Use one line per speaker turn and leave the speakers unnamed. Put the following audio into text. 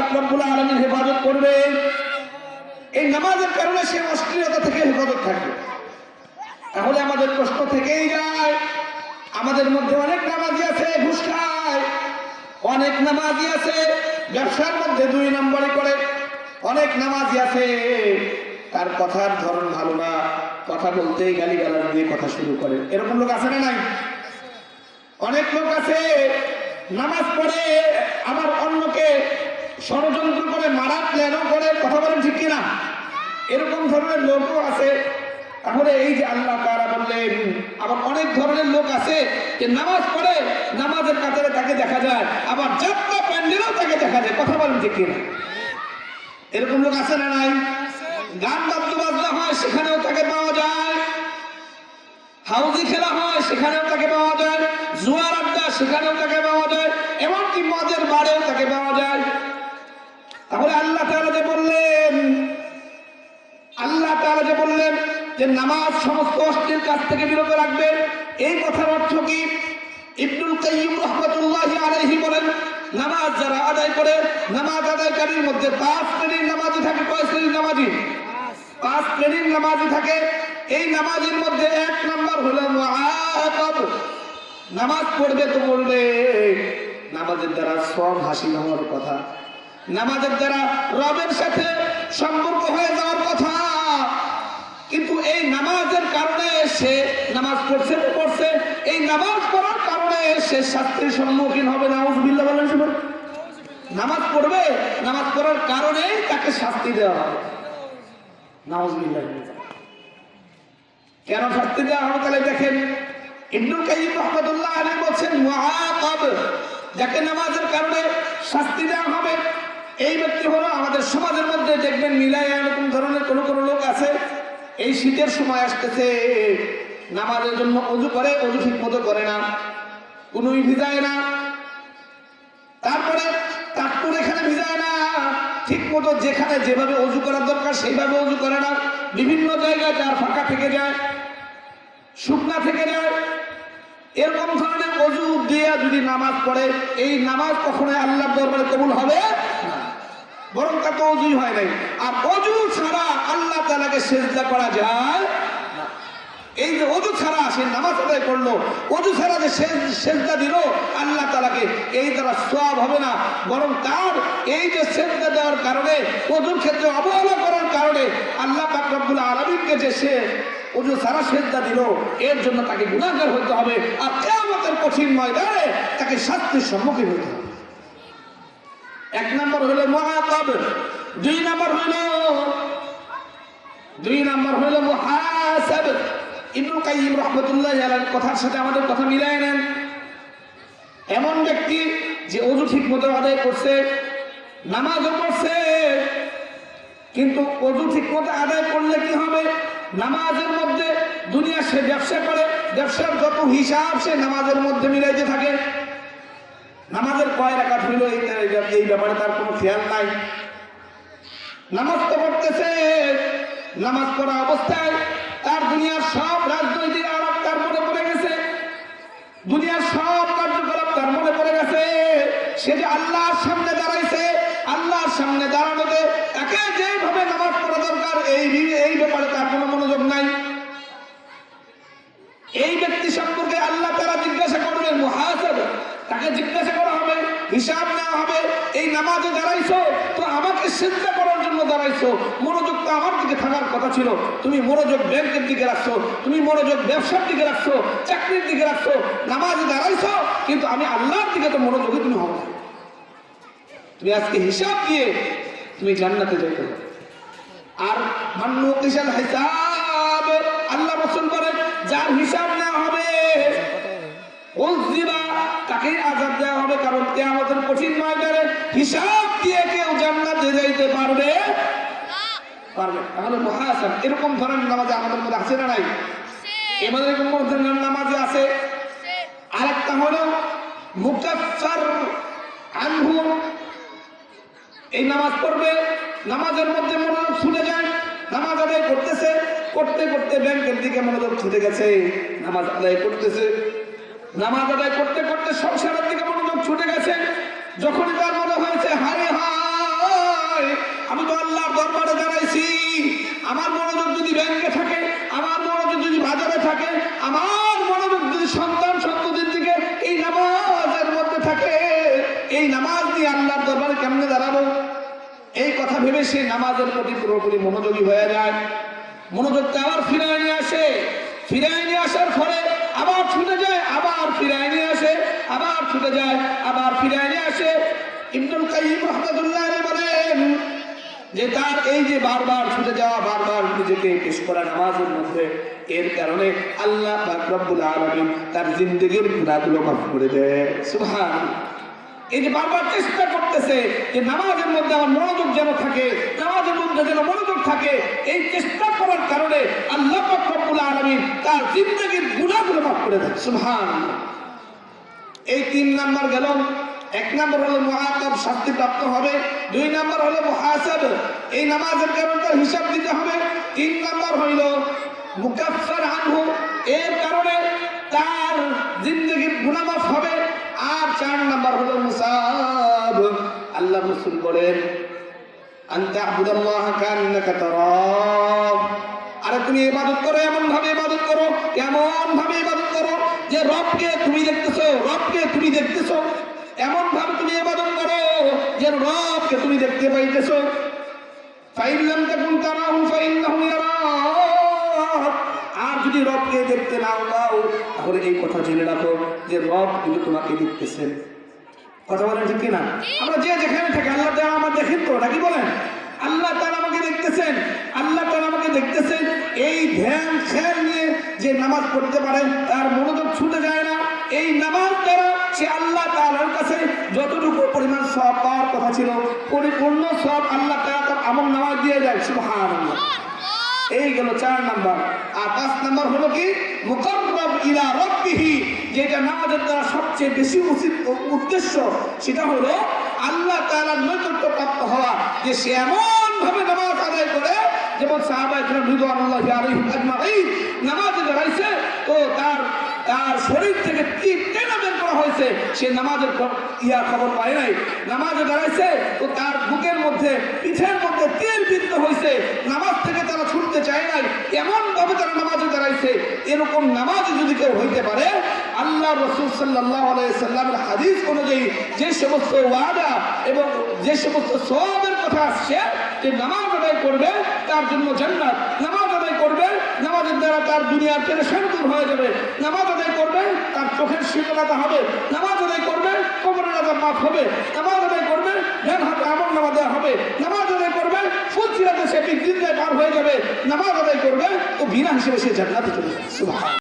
আলমিন হেফাজত করবে। এই নামাজের কারণে সে অশ্লীলতা থেকে হেফাজত থাকবে। তাহলে আমাদের প্রশ্ন থেকেই যায়, আমাদের মধ্যে অনেক নামাজি আছে, ঘুষ খায়। অনেক নামাজি আছে, ব্যবসার মধ্যে দুই নম্বরে করে অনেক নামাজি আছে, তার কথার ধরন ভালো না, কথা বলতেই গালি গালাজ দিয়ে কথা শুরু করে। এরকম লোক আছে না নাই? অনেক লোক আছে, নামাজ পড়ে, আবার অন্যকে ষড়যন্ত্র করে মারা প্ল্যানও করে, কথা বলেন ঠিক কিনা? এরকম ধরনের লোকও আছে। তাহলে এই যে আল্লাহ তারা বললেন, আবার অনেক ধরনের লোক আছে যে নামাজ পড়ে, নামাজের কাতারে তাকে দেখা যায়, আবার যাত্রা প্যান্ডেলেও তাকে দেখা যায়, কথা বলেন ঠিক কিনা? এরকম লোক আছে না নাই? গান বাদ্য বাজনা হয়, সেখানেও তাকে পাওয়া যায়। হাউজি খেলা হয়, সেখানেও তাকে পাওয়া যায়। জুয়ার আড্ডা, সেখানেও তাকে পাওয়া যায়। এমনকি মদের বাড়েও তাকে পাওয়া যায়। যে নামাজ সমস্ত অশ্লীল কাজ থেকে বিরত রাখবে এই কথার অর্থ কি? ইবনুল কাইম রাহমাতুল্লাহি আলাইহি বলেন, নামাজ যারা আদায় করে, নামাজ আদায়কারীর মধ্যে পাঁচ শ্রেণির নামাজি থাকে। কয় শ্রেণির নামাজি? পাঁচ শ্রেণির নামাজি থাকে। এই নামাজের মধ্যে এক নাম্বার হলো মুআতাব নামাজ পড়বে তো পড়বে। নামাজের দ্বারা সব হাসিল হওয়ার কথা। নামাজের দ্বারা রবের সাথে সম্পর্ক হয়ে যাওয়ার কথা। কিন্তু এই নামাজের কারণে সে নামাজ পড়ছে পড়ছে। এই নামাজ পড়ার কারণে সে শাস্তির সম্মুখীন হবে না উজবিল্লা বলেন শুনুন। নামাজ পড়বে, নামাজ পড়ার কারণেই তাকে শাস্তি দেওয়া হবে। নাউজুবিল্লাহ। কেন শাস্তি দেওয়া হবে তাহলে দেখেন, ইবনুল রহমাতুল্লাহ আলাইহি বলছেন যাকে নামাজের কারণে শাস্তি দেওয়া হবে। এই ব্যক্তি হলো আমাদের সমাজের মধ্যে, দেখবেন মিলাই এরকম ধরনের কোনো কোনো লোক আছে এই শীতের সময় আসতেছে। নামাজের জন্য অজু করে, অজু ঠিক মতো করে না। কোনোই ভিজায় না। তারপরে তারপর এখানে ভিজায় না। ঠিক মতো যেখানে যেভাবে অজু করার দরকার, সেইভাবে অজু করে না। বিভিন্ন জায়গায় যার ফাঁকা থেকে যায়, শুকনা থেকে যায়। এরকম ধরনের অজু দিয়ে যদি নামাজ পড়ে, এই নামাজ কখনো আল্লাহ দরবারে কবুল হবে না। বরং তা অজুই হয় নাই। আর অজু ছাড়া আল্লাহ তালাকে সেজদা করা যায় এই যে অজু ছাড়া সে নামাজ আদায় করল, অজু ছাড়া যে সেজ- সেজদা দিল, আল্লাহ তালাকে এই দ্বারা সব হবে না। বরং তার এই যে সেজদা দেওয়ার কারণে, অজুর ক্ষেত্রে অবহেলা করার কারণে আল্লাহ পাক রব্বুল যে সে অজু ছাড়া সেজদা দিল, এর জন্য তাকে গুণাগার হইতে হবে। আর কেয়ামতের কঠিন ময়দানে তাকে শাস্তির সম্মুখীন হইতে হবে। এক নম্বর হইল মহাকাব দুই নম্বর হইল দুই নম্বর হইল মুহাসাব ইবনুল কাইয়িম রাহমাতুল্লাহ আলাইহির কথার সাথে আমাদের কথা মিলাই নেন। এমন ব্যক্তি যে অজু ঠিক মতো আদায় করছে, নামাজও পড়ছে, কিন্তু অজু ঠিক মতো আদায় করলে কি হবে? নামাজের মধ্যে দুনিয়া সে ব্যবসা করে, ব্যবসার যত হিসাব সে নামাজের মধ্যে মিলাইতে থাকে। নামাজের কয় রাকাত হইল এই ব্যাপারে তার কোনো খেয়াল নাই। নামাজ তো পড়তেছে। নামাজ পড়া অবস্থায় তার দুনিয়ার সব রাজনৈতিক আলাপ তার মনে পড়ে গেছে। দুনিয়ার সব কার্যকলাপ তার মনে পড়ে গেছে। সে যে আল্লাহর সামনে দাঁড়াইছে, আল্লাহর সামনে দাঁড়ানোতে তাকে যেভাবে নামাজ পড়া দরকার, এই এই ব্যাপারে তার কোনো মনোযোগ নাই এই ব্যক্তি সম্পর্কে আল্লাহ তারা জিজ্ঞাসা করবে মহাসব তাকে জিজ্ঞাসা করা হবে হিসাব নেওয়া হবে, এই নামাজে দাঁড়াইছো, তো আমাকে চিন্তা করার জন্য দাঁড়াইছো। মনোযোগ তো আমার দিকে থাকার কথা ছিল। তুমি মনোযোগ ব্যাংকের দিকে রাখছো, তুমি মনোযোগ ব্যবসার দিকে রাখছো, চাকরির দিকে রাখছো, নামাজে দাঁড়াইছো, কিন্তু আমি আল্লাহর দিকে তো মনোযোগী তুমি হবে তুমি আজকে হিসাব দিয়ে তুমি জান্নাতে যেতে আর মান্নু কিসাল হিসাব আল্লাহ রসুল বলেন যার হিসাব নেওয়া হবে তাকে আজাদ দেওয়া হবে কারণ কেয়ামতের কঠিন ময়দানে হিসাব দিয়ে কেউ জান্নাতে যাইতে পারবে পারবে তাহলে মহাসান এরকম ধরনের নামাজে আমাদের মধ্যে আছে না নাই? এবারে এরকম ধরনের নামাজে আছে। আরেকটা হলো মুকাফফার আনহু। এই নামাজ পড়বে নামাজের মধ্যে মনোযোগ ছুটে যায় নামাজ আদায় করতেছে করতে করতে ব্যাংকের দিকে মনোযোগ ছুটে গেছে নামাজ আদায় করতেছে। নামাজ আদায় করতে করতে সংসারের দিকে মনোযোগ ছুটে গেছে। যখনই তার মনে হয়েছে, হায় হায়, আমি তো আল্লাহর দরবারে দাঁড়াইছি। আমার মনোযোগ যদি ব্যাংকে থাকে, আমার মনোযোগ যদি বাজারে থাকে, আমার মনোযোগ যদি সন্তান সত্যদের দিকে এই নামাজের মধ্যে থাকে, এই নামাজ দিয়ে আল্লাহর দরবারে কেমনে দাঁড়াবো? এই কথা ভেবে সে নামাজের প্রতি পুরোপুরি মনোযোগী হয়ে যায়। মনোযোগটা আবার ফিরে নিয়ে আসে। ফিরায় নিয়ে আসার ফলে আবার ছুটে যায়, আবার ফিরায় নিয়ে আসে, আবার ছুটে যায়, আবার ফিরায় নিয়ে আসে। ইবনুল কাইয়িম রহমাতুল্লাহ বলেন যে তার এই যে বারবার ছুটে যাওয়া, বারবার নিজেকে পেশ করা নামাজের মধ্যে, এর কারণে আল্লাহ রব্বুল আলামিন তার জিন্দগির গুনাহগুলো মাফ করে দেয়। সুবহানাল্লাহ। এই যে বারবার চেষ্টা করতেছে যে নামাজের মধ্যে আমার মনোযোগ যেন থাকে, নামাজের মধ্যে যেন মনোযোগ থাকে, এই চেষ্টা করার কারণে আল্লাহ আলামিন তার জিন্দগির গুনাহগুলো মাফ করে দেয় সুবহানাল্লাহ। এই তিন নাম্বার গেল এক নাম্বার হলো মহাকাব শাস্তি প্রাপ্ত হবে। দুই নাম্বার হলো মহাসাব এই নামাজের কারণে তার হিসাব দিতে হবে। তিন নাম্বার হইল মুকাফফার আনহু এর কারণে তার জিন্দগির গুনামাফ হবে। আর চার নাম্বার হলো মুসাব আল্লাহ রসুল বলেন আন্তা আবুদাল্লাহ কান্নাকা তারাম আরে তুমি ইবাদত করো এমন এমন ভাবে ইবাদত করো যে রবকে তুমি দেখতেছো, রবকে তুমি দেখতেছো। এমন ভাবে তুমি ইবাদত করো যে রবকে তুমি দেখতে পাইতেছো। ফাইন লাম তাকুন তারাহু, ফাইন্নাহু আর যদি রবকে দেখতে নাও পাও তাহলে এই কথা জেনে রাখো যে রব কিন্তু তোমাকে দেখতেছেন কথা বলেন ঠিক কিনা? আমরা যে যেখানে থাকি, আল্লাহ তাআলা আমার দেখেন তো, নাকি বলেন? আল্লাহ তাআলা আমাকে দেখতেছেন, আল্লাহ তাআলা আমাকে দেখতেছেন। এই ধ্যান, খেয়াল নিয়ে যে নামাজ পড়তে পারে, তার মনোযোগ ছুটে যায় না। এই নামাজ দ্বারা সে আল্লাহ তাআলার কাছে যতটুকু পরিমাণ সব পাওয়ার কথা ছিল, পরিপূর্ণ সব আল্লাহ তাআলা তার আমল নামাজ দিয়ে যায় সুবহানাল্লাহ। এই গেল চার নাম্বার। আর পাঁচ নাম্বার হলো কি? মুকররব ইলা রব্বিহি, যেটা নামাজের দ্বারা সবচেয়ে বেশি উচিত উদ্দেশ্য, সেটা হলো আল্লাহ তাআলার নৈকট্য প্রাপ্ত হওয়া, যে সে এমন ভাবে নামাজ আদায় করে যেমন সাহাবা ইকরাম রিদওয়ানুল্লাহি আলাইহিম আজমাইন নামাজে দাঁড়াইছে তার শরীর থেকে টেনে বের করা হয়েছে। সে নামাজের ইয়া খবর পায় নাই। নামাজে দাঁড়াইছে তো তার বুকের মধ্যে, পিঠের মধ্যে তেল বিদ্ধ হয়েছে। নামাজ থেকে তারা ছুটতে চায় নাই। এমনভাবে তারা নামাজে দাঁড়াইছে। এরকম নামাজে যদি কেউ হইতে পারে, আল্লাহ রসুল সাল্লাহ সাল্লামের হাদিস অনুযায়ী যে সমস্ত ওয়াদা এবং যে সমস্ত সবের কথা আসছে, যে নামাজ আদায় করবে, তার জন্য জান্নাত। নামাজ আদায় করবে, নামাজের দ্বারা তার দুনিয়ার টেনশন দূর হয়ে যাবে নামাজ আদায় করবে তার চোখের হবে, নামাজ আদায় করবে, কবরের আদাব মাফ হবে, নামাজ আদায় করবে, ধ্যান হাতে, আমল নামা দেওয়া হবে। নামাজ আদায় করবে ফুলসিরাতে সে দিন পার হয়ে যাবে। নামাজ আদায় করবে ও বিনা হিসেবে সে জান্নাতে চলে